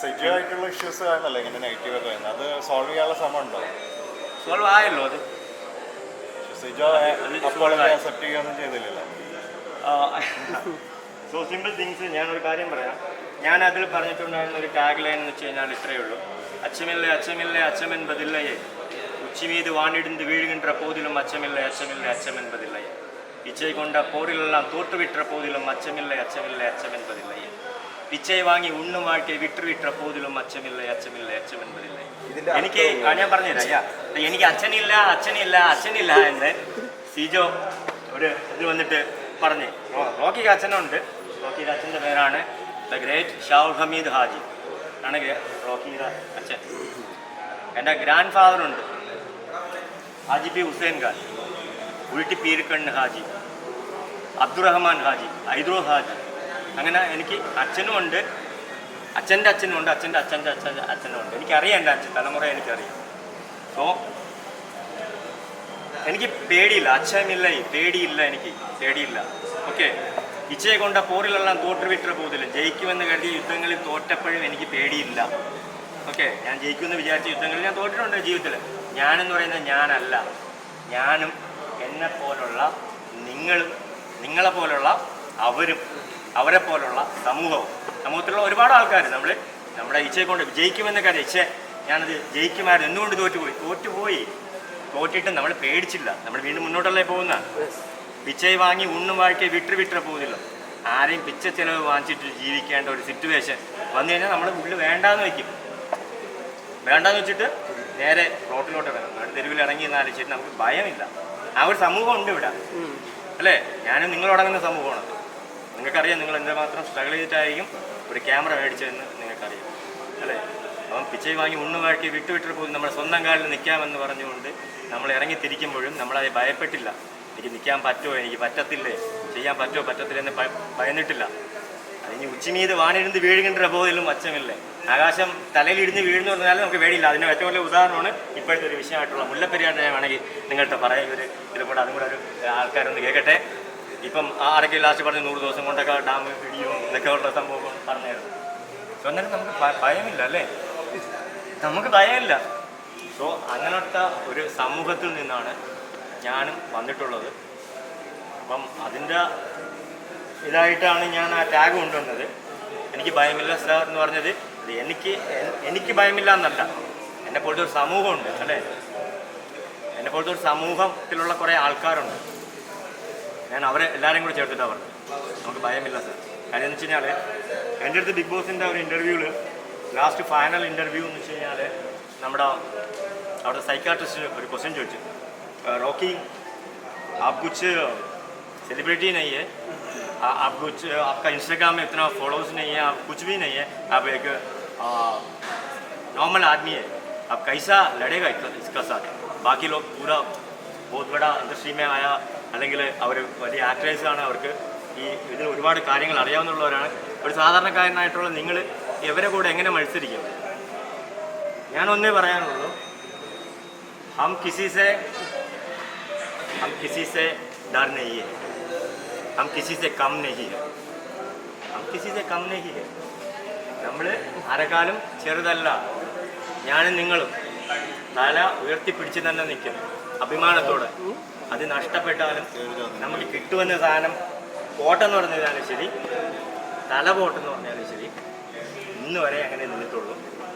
Secure ആയിട്ടുള്ള issues ആണല്ലോ ഇങ്ങനെ നെഗറ്റീവ് ഒക്കെ വരുന്നത്. അത് സോൾവ് ചെയ്യാനുള്ള ശ്രമം ഉണ്ടോ സോൾവ് ആയല്ലോ അത്. സോ സിമ്പിൾ തിങ്സ് ഞാനൊരു കാര്യം പറയാം. ഞാൻ അതിൽ പറഞ്ഞിട്ടുണ്ടായിരുന്ന ഒരു ടാഗ് ലൈൻ എന്ന് വെച്ച് കഴിഞ്ഞാൽ ഇത്രയേ ഉള്ളൂ. അച്ചമില്ല അച്ചമില്ല അച്ഛം ബതില്ലയെ ഉച്ചമീത് വാണിടുന്ന് വീഴുകിன்ற പോതിലും അച്ചമില്ല അച്ചമില്ല അച്ഛം ബതില്ലയെ ഇച്ചൈ കൊണ്ട പോരിലെല്ലാം തോട്ടുവിട്ട പോതിലും അച്ചമില്ല അച്ചമില്ല അച്ഛം ബതില്ലയെ പിച്ചൈ വാങ്ങി ഉണ്ണുമാക്കി വിട്ടു വിട്ട പോതിലും അച്ഛമില്ല അച്ഛമില്ല അച്ഛമെൻപതില്ല എനിക്ക് ഞാൻ പറഞ്ഞുതരാം എനിക്ക് അച്ഛനില്ല അച്ഛനില്ല അച്ഛനില്ല എന്ന് സിജോ ഒരു ഇത് വന്നിട്ട് പറഞ്ഞു. റോക്കിക്ക് അച്ഛനുണ്ട്. റോക്കിയുടെ അച്ഛന്റെ പേരാണ് ദ ഗ്രേറ്റ് ഷാഹുൽ ഹമീദ് ഹാജി. ആണ് റോക്കിയുടെ അച്ഛൻ. എന്റെ ഗ്രാൻഡ് ഫാദറുണ്ട് ഹാജി പി ഹുസൈൻ ഖാൻ. ഉൾട്ടി പീരിക്കണ്ണ് ഹാജി. അബ്ദുറഹ്മാൻ ഹാജി ഐദ്രോ ഹാജി. അങ്ങനെ എനിക്ക് അച്ഛനും ഉണ്ട്. അച്ഛന്റെ അച്ഛനും ഉണ്ട് അച്ഛന്റെ അച്ഛന്റെ അച്ഛൻ അച്ഛനും ഉണ്ട്. എനിക്കറിയാം എന്റെ അച്ഛൻ തലമുറ എനിക്കറിയാം. സോ എനിക്ക് പേടിയില്ല. അച്ഛമില്ല പേടിയില്ല എനിക്ക് പേടിയില്ല. ഓക്കെ? ഇച്ചയെ കൊണ്ട പോറിലെല്ലാം തോറ്റുവിട്ട പോതില്ല ജയിക്കുമെന്ന് കരുതി യുദ്ധങ്ങളിൽ തോറ്റപ്പോഴും എനിക്ക് പേടിയില്ല. ഓക്കെ? ഞാൻ ജയിക്കുമെന്ന് വിചാരിച്ച യുദ്ധങ്ങളിൽ ഞാൻ തോറ്റിട്ടുണ്ട് ജീവിതത്തിൽ ഞാനെന്ന് പറയുന്നത് ഞാനല്ല. ഞാനും എന്നെ പോലുള്ള നിങ്ങളും നിങ്ങളെ പോലുള്ള അവരും. അവരെ പോലുള്ള സമൂഹവും. സമൂഹത്തിലുള്ള ഒരുപാട് ആൾക്കാർ നമ്മൾ നമ്മുടെ ഇച്ഛയെ കൊണ്ട് ജയിക്കുമെന്ന കാര്യം ഇച്ഛ ഞാനത് ജയിക്കുമായിരുന്നു. എന്തുകൊണ്ട് തോറ്റുപോയി? തോറ്റുപോയി. തോറ്റിട്ട് നമ്മൾ പേടിച്ചില്ല. നമ്മൾ വീണ്ടും മുന്നോട്ടല്ലേ പോകുന്ന? പിച്ചയെ വാങ്ങി ഉണ്ണും വാഴ്ക്കെ വിട്ട് വിട്ട പോകുന്നില്ല. ആരെയും പിച്ച ചിലവ് വാങ്ങിച്ചിട്ട് ജീവിക്കേണ്ട ഒരു സിറ്റുവേഷൻ വന്നു കഴിഞ്ഞാൽ നമ്മൾ ഉള്ളിൽ വേണ്ടാന്ന് വയ്ക്കും വേണ്ടാന്ന് വെച്ചിട്ട് നേരെ റോട്ടിലോട്ട് വരണം. തെരുവിൽ ഇറങ്ങി എന്ന് ആലോചിച്ചിട്ട് നമുക്ക് ഭയമില്ല. ആ ഒരു സമൂഹം ഉണ്ട് ഇവിടെ. അല്ലേ? ഞാനും നിങ്ങളോടങ്ങുന്ന സമൂഹമാണ്. നിങ്ങൾക്കറിയാം നിങ്ങൾ എന്തുമാത്രം സ്ട്രഗിൾ ചെയ്തിട്ടായിരിക്കും ഒരു ക്യാമറ മേടിച്ചതെന്ന് നിങ്ങൾക്കറിയാം അല്ലേ? അപ്പം പിച്ചൈ വാങ്ങി ഉണ്ണുവാക്കി വിട്ടു വിട്ടുവിട്ടിട്ട് പോലും നമ്മുടെ സ്വന്തം കാലിൽ നിൽക്കാമെന്ന് പറഞ്ഞുകൊണ്ട് നമ്മൾ ഇറങ്ങി തിരിക്കുമ്പോഴും നമ്മളത് ഭയപ്പെട്ടില്ല. എനിക്ക് നിൽക്കാൻ പറ്റുമോ? എനിക്ക് പറ്റത്തില്ലേ? ചെയ്യാൻ പറ്റുമോ? പറ്റത്തില്ലേ എന്ന് ഭയന്നിട്ടില്ല. അതിന് ഉച്ചിമീത് വാണിരുന്ന് വീഴുകിன்ற പോതിലും അച്ഛമില്ലേ? ആകാശം തലയിൽ ഇടിഞ്ഞ് വീഴുന്നു പറഞ്ഞാൽ നമുക്ക് പേടിയില്ല. അതിന് ഏറ്റവും വലിയ ഉദാഹരണമാണ് ഇപ്പോഴത്തെ ഒരു വിഷയമായിട്ടുള്ള മുല്ലപ്പെരിയാറിനെ വേണമെങ്കിൽ നിങ്ങളുടെ പറയാൻ ഒരു ഇതിൽ കൂടെ അതും കൂടെ ഒരു ആൾക്കാരൊന്ന് കേൾക്കട്ടെ. ഇപ്പം ആരൊക്കെ ലാസ്റ്റ് പറഞ്ഞ് നൂറ് ദിവസം കൊണ്ടൊക്കെ ഡാം ഇടിയും എന്നൊക്കെ ഉള്ള സംഭവം പറഞ്ഞായിരുന്നു. സോ അന്നേരം നമുക്ക് ഭയമില്ല അല്ലേ? നമുക്ക് ഭയമില്ല. സോ അങ്ങനത്തെ ഒരു സമൂഹത്തിൽ നിന്നാണ് ഞാനും വന്നിട്ടുള്ളത്. അപ്പം അതിന്റെ ഇതായിട്ടാണ് ഞാൻ ആ ടാഗ് കൊണ്ടുവന്നത്. എനിക്ക് ഭയമില്ല സാർ എന്ന് പറഞ്ഞത്. എനിക്ക് എനിക്ക് ഭയമില്ല എന്നല്ല. എന്നെ പോലത്തെ ഒരു സമൂഹമുണ്ട് അല്ലേ? എന്നെ പോലത്തെ ഒരു സമൂഹത്തിലുള്ള കുറേ ആൾക്കാരുണ്ട്. ഞാൻ അവരെ എല്ലാവരെയും കൂടി ചേർത്തിട്ടാണ് പറഞ്ഞത് നമുക്ക് ഭയമില്ല സാർ കാര്യം എന്ന് വെച്ച് കഴിഞ്ഞാൽ എൻ്റെ അടുത്ത് ബിഗ് ബോസിൻ്റെ ഒരു ഇൻ്റർവ്യൂവിൽ ലാസ്റ്റ് ഫൈനൽ ഇൻ്റർവ്യൂ എന്ന് വെച്ച് കഴിഞ്ഞാൽ നമ്മുടെ അവിടെ സൈക്കാട്രിസ്റ്റ് ഒരു ക്വസ്റ്റ്യൻ ചോദിച്ചു റോക്കി आप कुछ सेलिब्रिटी नहीं है आ- आप कुछ आपका इंस्टाग्राम में इतना फॉलोअर्स नहीं है आप कुछ भी नहीं है आप एक नॉर्मल आदमी है आप कैसा लड़ेगा इसका- इसका साथ बाकी लोग पूरा बहुत बड़ा ഇൻഡസ്ട്രി में ആയ അല്ലെങ്കിൽ അവർ വലിയ ആക്ടേഴ്സാണ് അവർക്ക് ഈ ഇതിൽ ഒരുപാട് കാര്യങ്ങൾ അറിയാവുന്നവരാണ് ഒരു സാധാരണക്കാരനായിട്ടുള്ള നിങ്ങൾ ഇവരെ കൂടെ എങ്ങനെ മത്സരിക്കും? ഞാൻ ഒന്നേ പറയാനുള്ളൂ. ഹം കിസിസെ ഹം കിസിസെ ഡർ നെയ്യേ ഹം. കിസിസെ കം നെയ്യ് ഹം. കിസിസെ കം നെയ്യ് നമ്മൾ അരക്കാലും ചെറുതല്ല. ഞാനും നിങ്ങളും തല ഉയർത്തിപ്പിടിച്ച് തന്നെ നിൽക്കും അഭിമാനത്തോടെ. അത് നഷ്ടപ്പെട്ടാലും നമ്മൾ കിട്ടുമെന്ന സാധനം പോട്ടെന്ന് പറഞ്ഞാലും ശരി തല പോട്ടെന്ന് പറഞ്ഞാലും ശരി ഇന്ന് വരെ അങ്ങനെ നിന്നിട്ടുള്ളൂ.